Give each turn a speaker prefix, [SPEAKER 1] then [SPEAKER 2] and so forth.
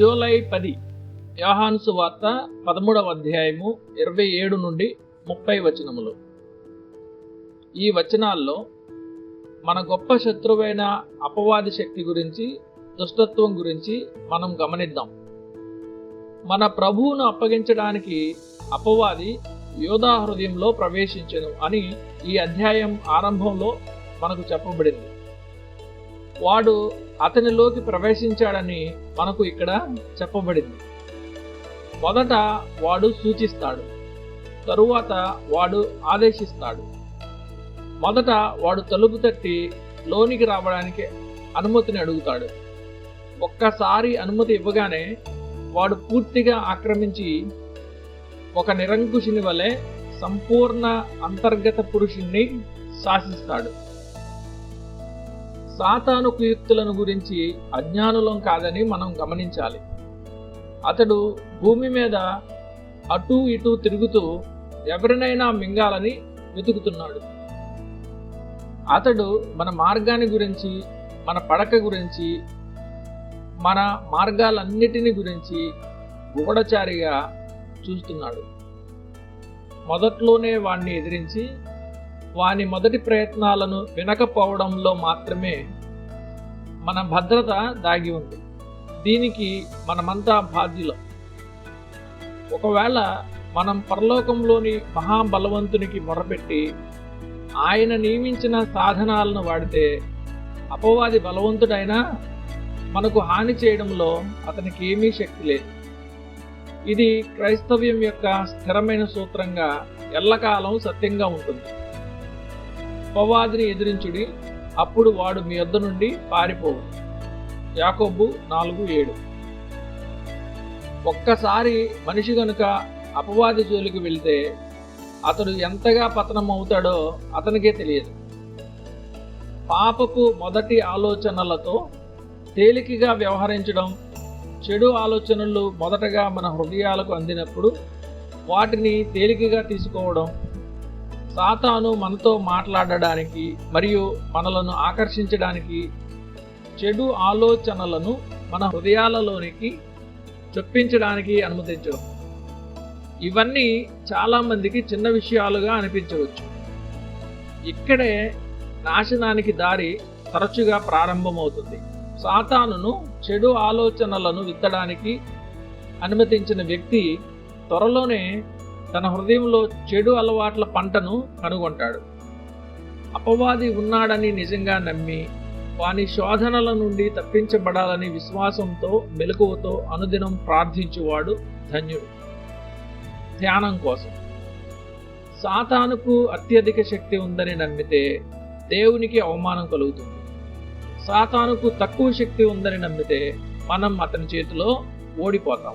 [SPEAKER 1] July పది యోహాన్సు వార్త పదమూడవ అధ్యాయము ఇరవై ఏడు నుండి ముప్పై వచనములు. ఈ వచనాల్లో మన గొప్ప శత్రువైన అపవాది శక్తి గురించి దుష్టత్వం గురించి మనం గమనిద్దాం. మన ప్రభువును అప్పగించడానికి అపవాది యోధా హృదయంలో ప్రవేశించను అని ఈ అధ్యాయం ఆరంభంలో మనకు చెప్పబడింది. వాడు అతనిలోకి ప్రవేశించాడని మనకు ఇక్కడ చెప్పబడింది. మొదట వాడు సూచిస్తాడు. తరువాత వాడు ఆదేశిస్తాడు. మొదట వాడు తలుపు తట్టి లోనికి రావడానికి అనుమతిని అడుగుతాడు. ఒక్కసారి అనుమతి ఇవ్వగానే వాడు పూర్తిగా ఆక్రమించి ఒక నిరంకుశుని వలె సంపూర్ణ అంతర్గత పురుషుణ్ణి శాసిస్తాడు. సాతాను కుయుక్తులను గురించి అజ్ఞానులం కాదని మనం గమనించాలి. అతడు భూమి మీద అటూ ఇటూ తిరుగుతూ ఎవరినైనా మింగాలని వెతుకుతున్నాడు. అతడు మన మార్గాన్ని గురించి మన పడక గురించి మన మార్గాలన్నిటిని గురించి గూఢచారిగా చూస్తున్నాడు. మొదట్లోనే వాణ్ణి ఎదిరించి వాని మొదటి ప్రయత్నాలను వినకపోవడంలో మాత్రమే మన భద్రత దాగి ఉంది. దీనికి మనమంతా బాధ్యులం. ఒకవేళ మనం పరలోకంలోని మహాబలవంతునికి మొరపెట్టి ఆయన నియమించిన సాధనాలను వాడితే అపవాది బలవంతుడైనా మనకు హాని చేయడంలో అతనికి ఏమీ శక్తి లేదు. ఇది క్రైస్తవ్యం యొక్క స్థిరమైన సూత్రంగా ఎల్లకాలం సత్యంగా ఉంటుంది. అపవాదిని ఎదిరించుడి అప్పుడు వాడు మీ వద్ద నుండి పారిపోవు. యాకోబు నాలుగు ఏడు. ఒక్కసారి మనిషి గనుక అపవాది జోలికి వెళ్తే అతడు ఎంతగా పతనం అవుతాడో అతనికే తెలియదు. పాపపు మొదటి ఆలోచనలతో తేలికగా వ్యవహరించడం చెడు ఆలోచనలు మొదటగా మన హృదయాలకు అందినప్పుడు వాటిని తేలికగా తీసుకోవడం సాతాను మనతో మాట్లాడడానికి మరియు మనలను ఆకర్షించడానికి చెడు ఆలోచనలను మన హృదయాలలోనికి చొప్పించడానికి అనుమతించడం. ఇవన్నీ చాలామందికి చిన్న విషయాలుగా అనిపించవచ్చు. ఇక్కడే నాశనానికి దారి తరచుగా ప్రారంభమవుతుంది. సాతానును చెడు ఆలోచనలను విత్తడానికి అనుమతించిన వ్యక్తి త్వరలోనే తన హృదయంలో చెడు అలవాట్ల పంటను కనుగొంటాడు. అపవాది ఉన్నాడని నిజంగా నమ్మి వాని శోధనల నుండి తప్పించబడాలని విశ్వాసంతో మెలకువతో అనుదినం ప్రార్థించువాడు ధన్యుడు. ధ్యానం కోసం. సాతానుకు అత్యధిక శక్తి ఉందని నమ్మితే దేవునికి అవమానం కలుగుతుంది. సాతానుకు తక్కువ శక్తి ఉందని నమ్మితే మనం అతని చేతిలో ఓడిపోతాం.